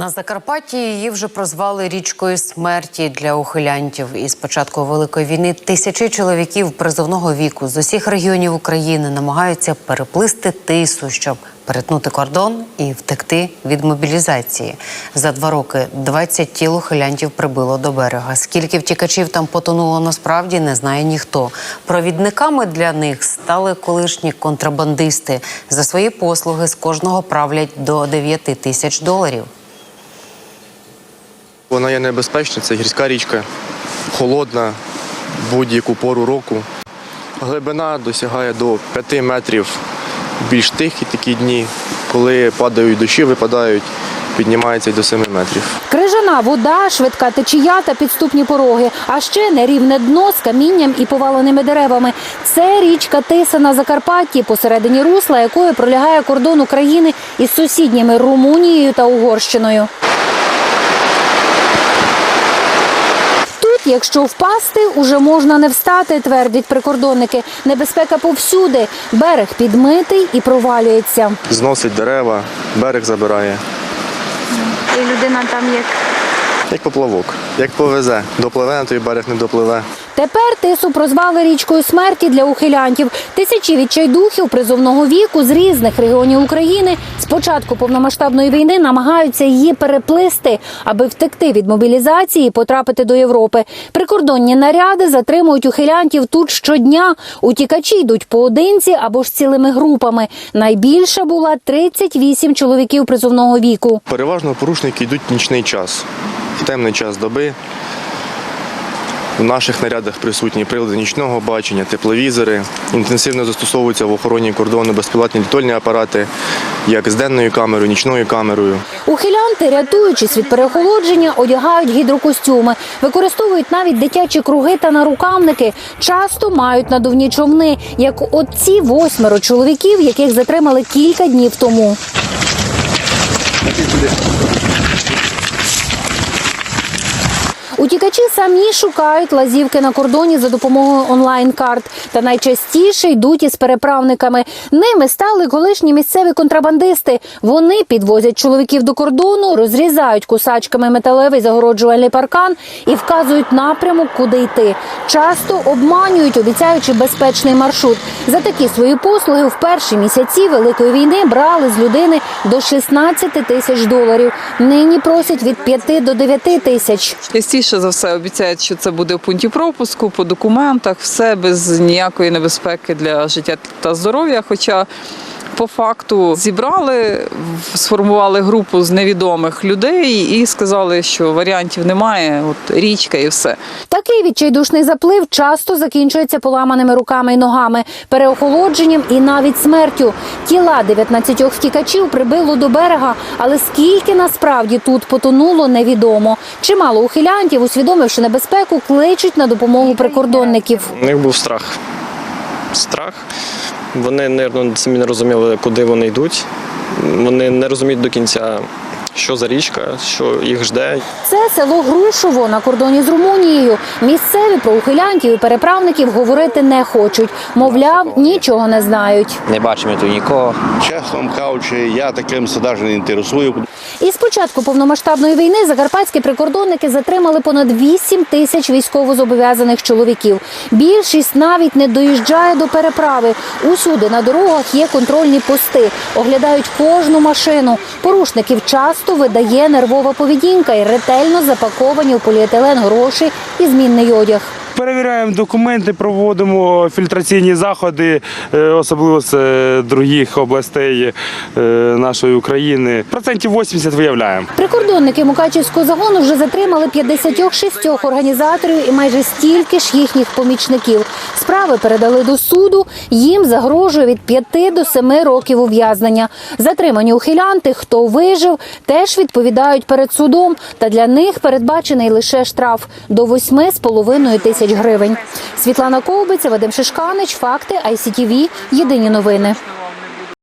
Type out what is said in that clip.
На Закарпатті її вже прозвали річкою смерті для ухилянтів. І з початку великої війни тисячі чоловіків призовного віку з усіх регіонів України намагаються переплисти тису, щоб перетнути кордон і втекти від мобілізації. За два роки 20 тіл ухилянтів прибило до берега. Скільки втікачів там потонуло насправді, не знає ніхто. Провідниками для них стали колишні контрабандисти. За свої послуги з кожного правлять до 9 тисяч доларів. Вона є небезпечна, це гірська річка, холодна будь-яку пору року. Глибина досягає до 5 метрів більш тихі такі дні, коли падають дощі, випадають, піднімається й до 7 метрів. Крижана вода, швидка течія та підступні пороги, а ще нерівне дно з камінням і поваленими деревами. Це річка Тиса на Закарпатті, посередині русла, якою пролягає кордон України із сусідніми Румунією та Угорщиною. Тут, якщо впасти, уже можна не встати, твердять прикордонники. Небезпека повсюди. Берег підмитий і провалюється. Зносить дерева, берег забирає, І людина там як як поплавок, як повезе. Допливе на той берег, не допливе. Тепер тису прозвали річкою смерті для ухилянтів. Тисячі відчайдухів призовного віку з різних регіонів України з початку повномасштабної війни намагаються її переплисти, аби втекти від мобілізації і потрапити до Європи. Прикордонні наряди затримують ухилянтів тут щодня. Утікачі йдуть поодинці або ж цілими групами. Найбільша була 38 чоловіків призовного віку. Переважно порушники йдуть в нічний час, в темний час доби. В наших нарядах присутні прилади нічного бачення, тепловізори. Інтенсивно застосовуються в охороні кордону безпілотні літольні апарати, як з денною камерою, нічною камерою. Ухилянти, рятуючись від переохолодження, одягають гідрокостюми, використовують навіть дитячі круги та нарукавники. Часто мають надувні човни, як от восьмеро чоловіків, яких затримали кілька днів тому. Утікачі самі шукають лазівки на кордоні за допомогою онлайн-карт та найчастіше йдуть із переправниками. Ними стали колишні місцеві контрабандисти. Вони підвозять чоловіків до кордону, розрізають кусачками металевий загороджувальний паркан і вказують напрямок, куди йти. Часто обманюють, обіцяючи безпечний маршрут. За такі свої послуги в перші місяці великої війни брали з людини до 16 тисяч доларів. Нині просять від 5 до 9 тисяч. Частіше за все обіцяють, що це буде в пункті пропуску, по документах, все без ніякої небезпеки для життя та здоров'я. Хоча по факту зібрали, сформували групу з невідомих людей і сказали, що варіантів немає. От річка і все. Такий відчайдушний заплив часто закінчується поламаними руками і ногами, переохолодженням і навіть смертю. Тіла 19 втікачів прибило до берега, але скільки насправді тут потонуло, невідомо. Чимало ухилянтів, усвідомивши небезпеку, кличуть на допомогу прикордонників. У них був страх. Страх. Вони, мабуть, самі не розуміли, куди вони йдуть. Вони не розуміють до кінця, що за річка, що їх жде. Це село Грушово на кордоні з Румунією. Місцеві про ухилянтів і переправників говорити не хочуть. Мовляв, нічого не знають. Не бачимо тут нікого. Чесно кажучи, я таким все не інтересую. Із початку повномасштабної війни закарпатські прикордонники затримали понад 8 тисяч військовозобов'язаних чоловіків. Більшість навіть не доїжджає до переправи. Усюди на дорогах є контрольні пости, оглядають кожну машину. Порушників часто видає нервова поведінка і ретельно запаковані у поліетилен гроші і змінний одяг. Перевіряємо документи, проводимо фільтраційні заходи, е, особливо з е, других областей е, нашої України. Процентів 80 виявляємо. Прикордонники Мукачівського загону вже затримали 56 організаторів і майже стільки ж їхніх помічників. Справи передали до суду. Їм загрожує від 5 до 7 років ув'язнення. Затримані ухилянти, хто вижив, теж відповідають перед судом. Та для них передбачений лише штраф до 8,5 тисяч гривень. Світлана Ковбиця, Вадим Шишканич, факти ICTV, Єдині новини.